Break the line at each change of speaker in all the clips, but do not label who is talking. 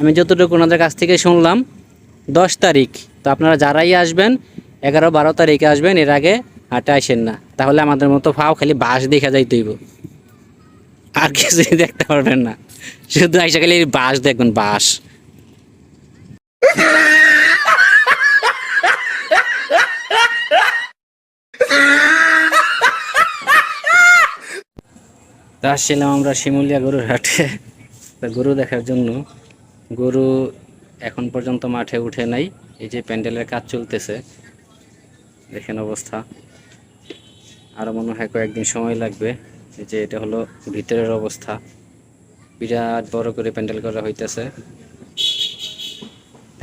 আমি যতটুকু ওনাদের কাছ থেকে শুনলাম, দশ তারিখ। তো আপনারা যারাই আসবেন, এগারো বারো তারিখে আসবেন, এর আগে হাটে আসেন না। তাহলে আমাদের মতো ফাও খালি বাস দেখা যাই তৈব আর কিছুই দেখতে পারবেন না। শুধু আইসা খালি বাস দেখবেন বাস তা আসছিলাম আমরা শিমুলিয়া গরুর হাটে। গরু দেখার জন্য। গরু এখন পর্যন্ত মাঠে উঠে নাই। এই যে প্যান্ডেলের কাজ চলতেছে, দেখেন অবস্থা। আরও মনে হয় কয়েকদিন সময় লাগবে। এই যে এটা হলো ভিতরের অবস্থা। বিরাট বড় করে প্যান্ডেল করা হইতেছে।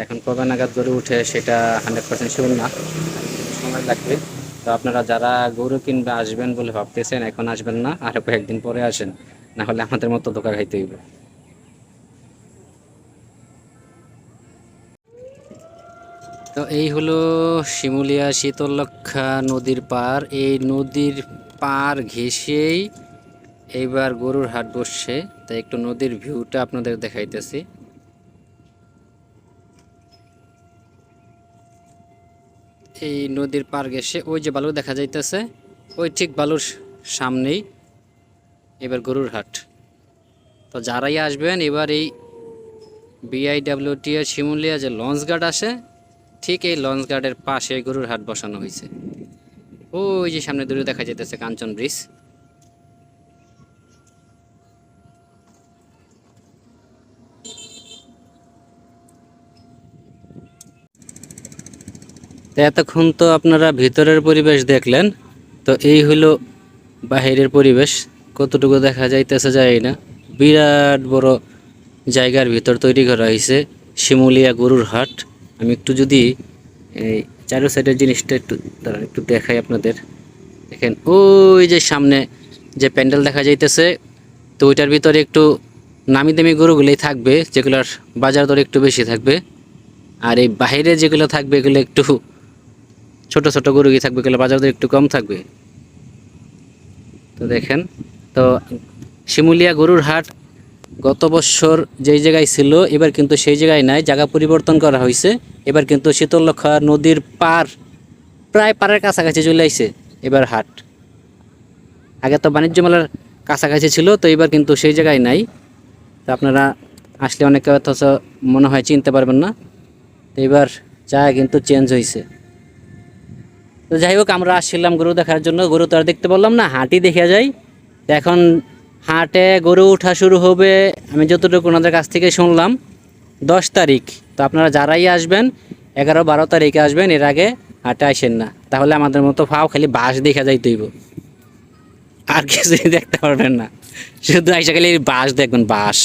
এখন কবে নাগাদ গরু উঠে সেটা হান্ড্রেড পার্সেন্ট শিওর না। সময় লাগবে। তো আপনারা যারা গরু কিনবে আসবেন বলে ভাবতেছেন, এখন আসবেন না, আর কয়েকদিন পরে আসেন। না হলে আমাদের মতো ধোকা খাইতে হইবে। তো এই হলো শিমুলিয়া শীতলক্ষা নদীর পার। এই নদীর পার ঘেঁষেই এইবার গরুর হাট বসছে। তাই একটু নদীর ভিউটা আপনাদের দেখাইতেছি। এই নদীর পার ঘেঁষে ওই যে বালু দেখা যাইতেছে, ওই ঠিক বালুর সামনেই এবার গরুর হাট। তো যারাই আসবেন, এবার এই বিআইডাব্লিউটি এর শিমুলিয়া যে লঞ্চ গার্ড আসে ঠিক এই লঞ্চ গার্ডের পাশে গরুর হাট বসানো হয়েছে। ওই যে সামনে দূরে দেখা যাইতেছে কাঞ্চন ব্রিজ। এতক্ষণ তো আপনারা ভিতরের পরিবেশ দেখলেন, তো এই হলো বাহিরের পরিবেশ। কতটুকু দেখা যাইতেছে যায় না। বিরাট বড় জায়গার ভিতর তৈরি করা হয়েছে শিমুলিয়া গরুর হাট। আমি একটু যদি, এই চারো সাইডের জিনিসটা একটু দাঁড়ান একটু দেখাই আপনাদের। দেখেন, ওই যে সামনে যে প্যান্ডেল দেখা যাইতেছে, তো ওইটার ভিতরে একটু নামি দামি গরুগুলোই থাকবে, যেগুলোর বাজার দর একটু বেশি থাকবে। আর এই বাইরে যেগুলো থাকবে, এগুলো একটু ছোট ছোট গরু কি থাকবে এগুলো বাজার দর একটু কম থাকবে। তো দেখেন, তো শিমুলিয়া গরুর হাট গত বছর যেই জায়গায় ছিল, এবার কিন্তু সেই জায়গায় নাই, জায়গা পরিবর্তন করা হয়েছে। এবার কিন্তু শীতলক্ষা নদীর পার, প্রায় পাড়ের কাছাকাছি চলে আইছে এবার হাট। আগে তো বাণিজ্য মেলার কাছাকাছি ছিল, তো এবার কিন্তু সেই জায়গায় নাই। তো আপনারা আসলে অনেকে অথচ মনে হয় চিনতে পারবেন না। তো এবার জায়গা কিন্তু চেঞ্জ হয়েছে তো যাই হোক, আমরা আসছিলাম গরু দেখার জন্য। গরু তো আর দেখতে বললাম না হাটই দেখে তো এখন হাটে গরু উঠা শুরু হবে, আমি যতটুকু ওনাদের কাছ থেকে শুনলাম, দশ তারিখ। তো আপনারা যারাই আসবেন, এগারো বারো তারিখে আসবেন, এর আগে হাটে আসেন না। তাহলে আমাদের মতো ফাও খালি বাস দেখা যাই তৈব আর কিছুই দেখতে পারবেন না। শুধু আইসা খালি বাস দেখবেন বাস